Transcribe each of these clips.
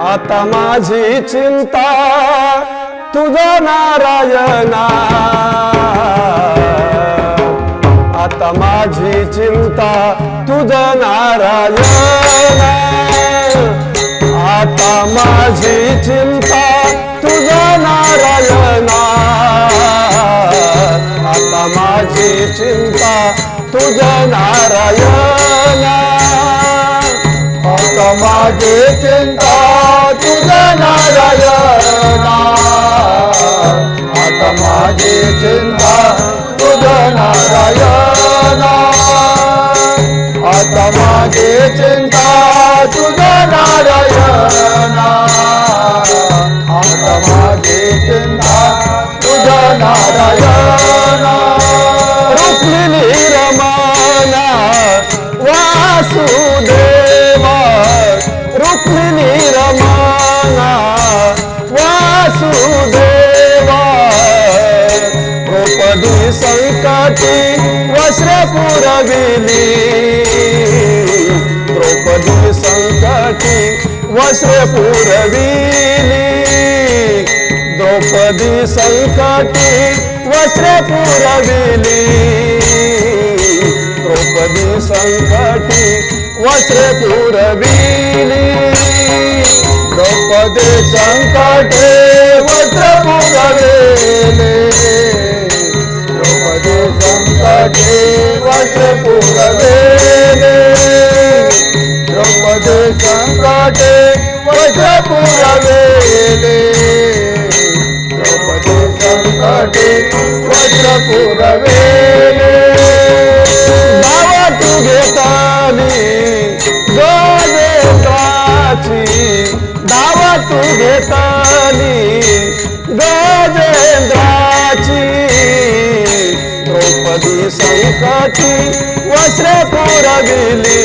आता माझी चिंता तुझा नारायणा. आता माझी चिंता तुझा नारायणा. आता माझी चिंता तुझा नारायणा. आता माझी चिंता तुझा नारायणा. माझे चिंता तुझा नारायणा. आता माझे चिंता तुझा नारायणा. आता माझे चिंता तुझा नारायणा. आता माझे चिंता तुझा नारायणा. रुक्मिणी रमाना वासुदेव रुक्मिणी रमाना वासुदेवा द्रौपदी संकटी वस्त्र पुरविली द्रौपदी संकटी वस्त्र पुरविली द्रौपदी संकटी वस्त्र पुरविली द्रौपदी संकटी वस्त्र पुरविली द्रौपदी संकटे वस्त्र पुरवेले द्रौपदी संकटे वस्त्र पुरवेले द्रौपदी संकटे वस्त्र पुरवेले द्रौपदी संकटे वस्त्र घेतानी गजेंद्राची द्रौपदी संकटी वस्त्र पुरविली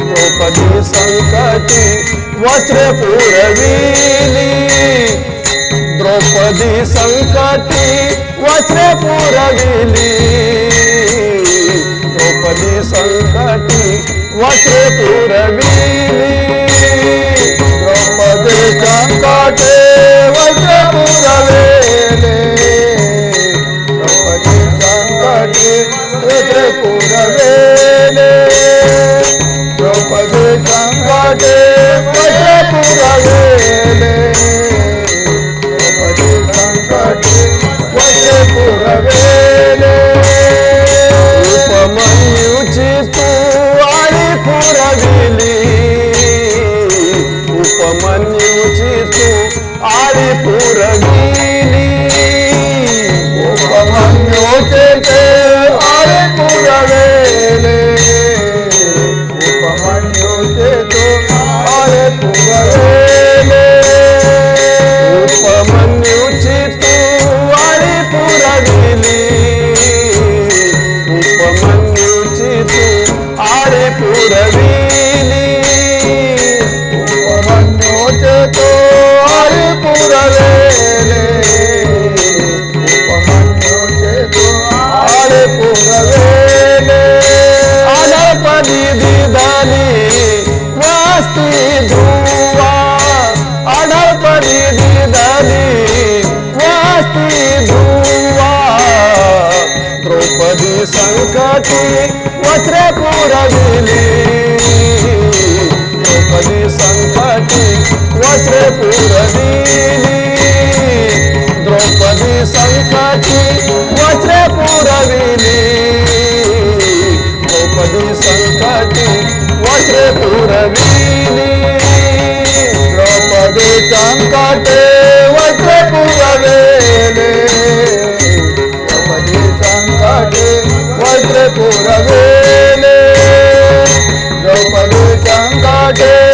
द्रौपदी संकटी वस्त्र पुरविली द्रौपदी संकटी वस्त्र पुरविली द्रौपदी संकटी वस्त्र पुरविली वज्र संकटी वस्त्र पुरविली. द्रौपदी संकटी वस्त्र पुरविली. द्रौपदी संकटी वस्त्र पुरविली. द्रौपदी संकटी वस्त्र पुरविली. द्रौपदी संकटे संकटे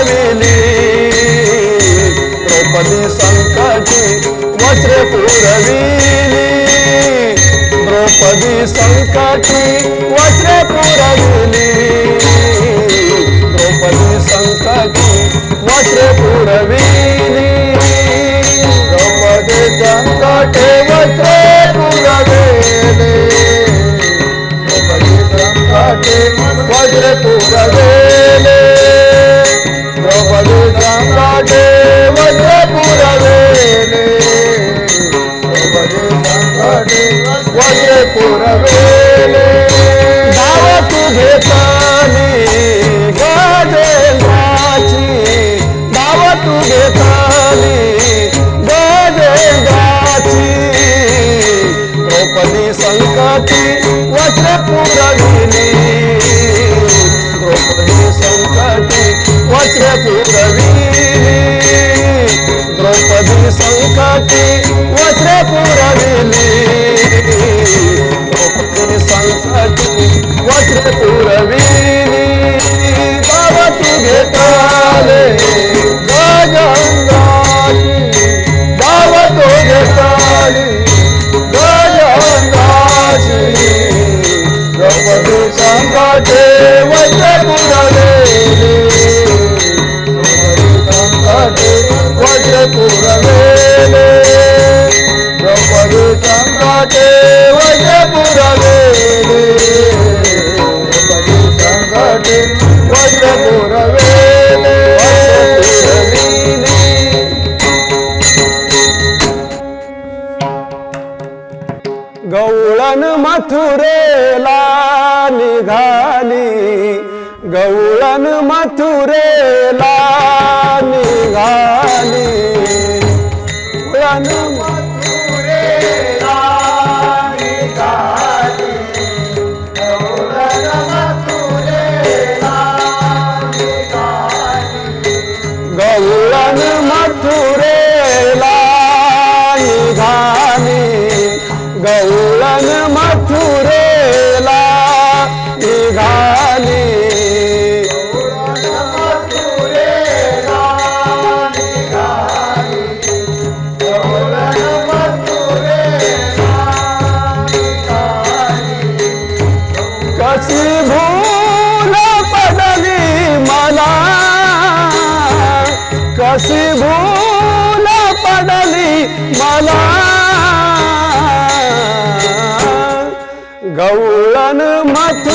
पुरविली द्रौपदी संकटी वस्त्रे पुरविली. द्रौपदी संकटी वस्त्रे पुरविली. द्रौपदी संकटी वस्त्रे पुरविली. द्रौपदी संकटे वस्त्रे पुरवेले. द्रौपदी संकटे वज्र पुरवेले. वज्र द्रौपदी संकटे वज्र पुरवेले द्रौपदी संकटे मथुरेला निघाली गवळण मथुरेला निघाली गवळण गवळण मथुरेला गवळण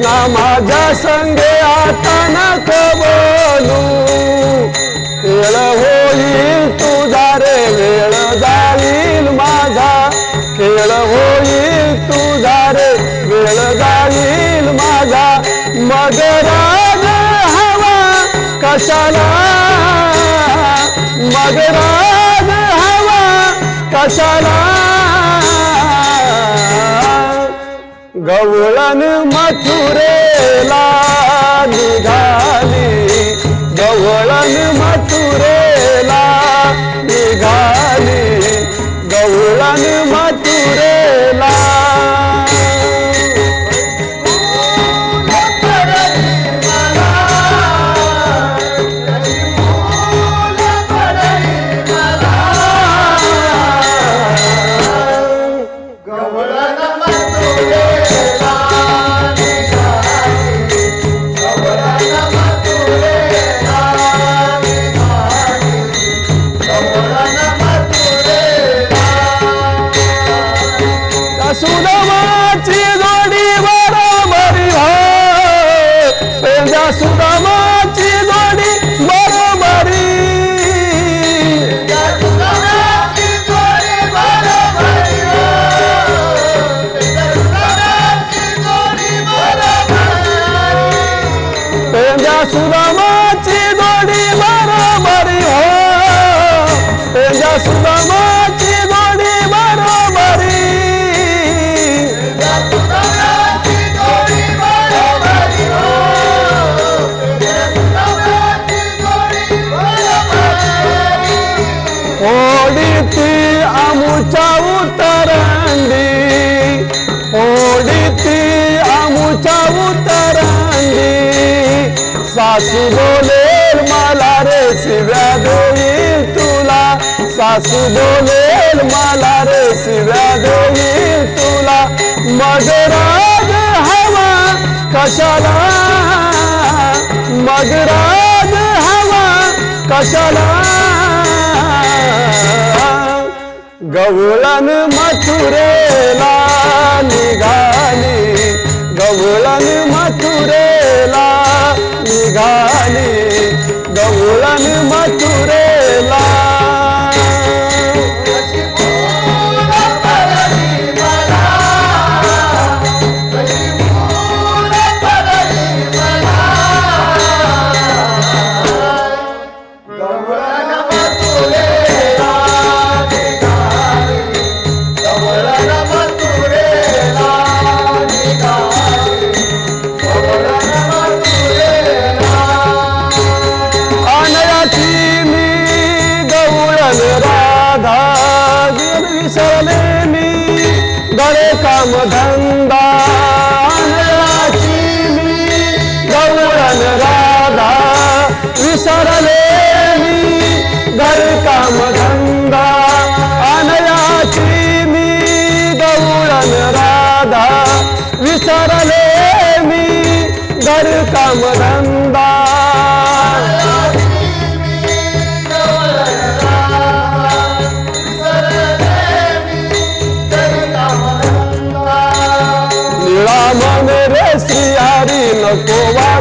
कृष्णा माझ्या संगे आता नको बोलू. वेळ होईल तुझा रे वेळ जाईल माझा. खेळ होईल तुझा रे वेळ जाईल माझा. मग राग हवा कशाला? मग राग हवा कशाला? गवळण मथुरेला निघाली. गवळण मथुरेला निघाली. गवळण ओढीती आमुच्या उतरंडी. ओढीती आमुच्या उतरंडी. सासू बोलेल मला रे शिव्या देईल तुला. सासू बोलेल मला रे शिव्या देईल तुला. मग राग हवा कशाला? मग राग हवा कशाला? गवळण मथुरेला निघाली. गवळण मथुरेला निघाली. गवळण मथुरेला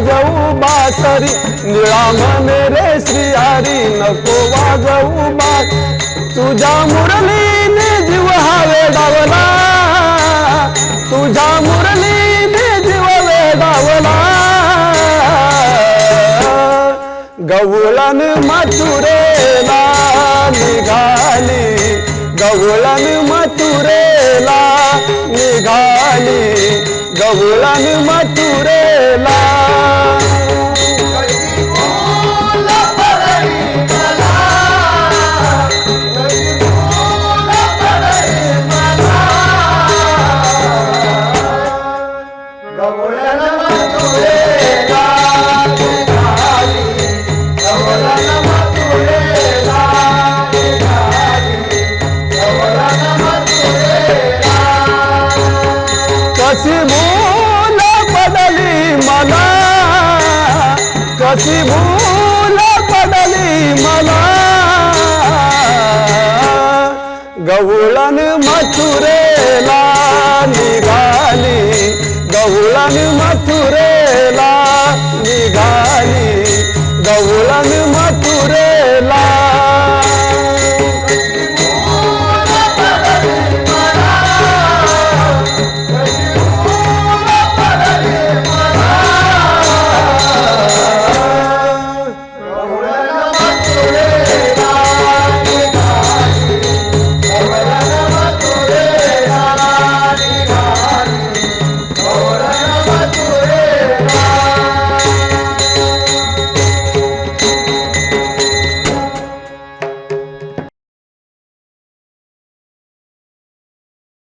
वाजवू बासरी. निळा मन रे श्रीहरी नको वाजवू बा तुझ्या मुरलीने जीव हा डावला. तुझ्या मुरलीने जीव वेडावला गवळण मथुरेला निघाली. गवळण मथुरेला निघाली. गवळण मथुरे పసిబూల పడలి మలా. గవులను మథురేలా నిగాలి. గవులను మథురేలా నిగాలి. గవులను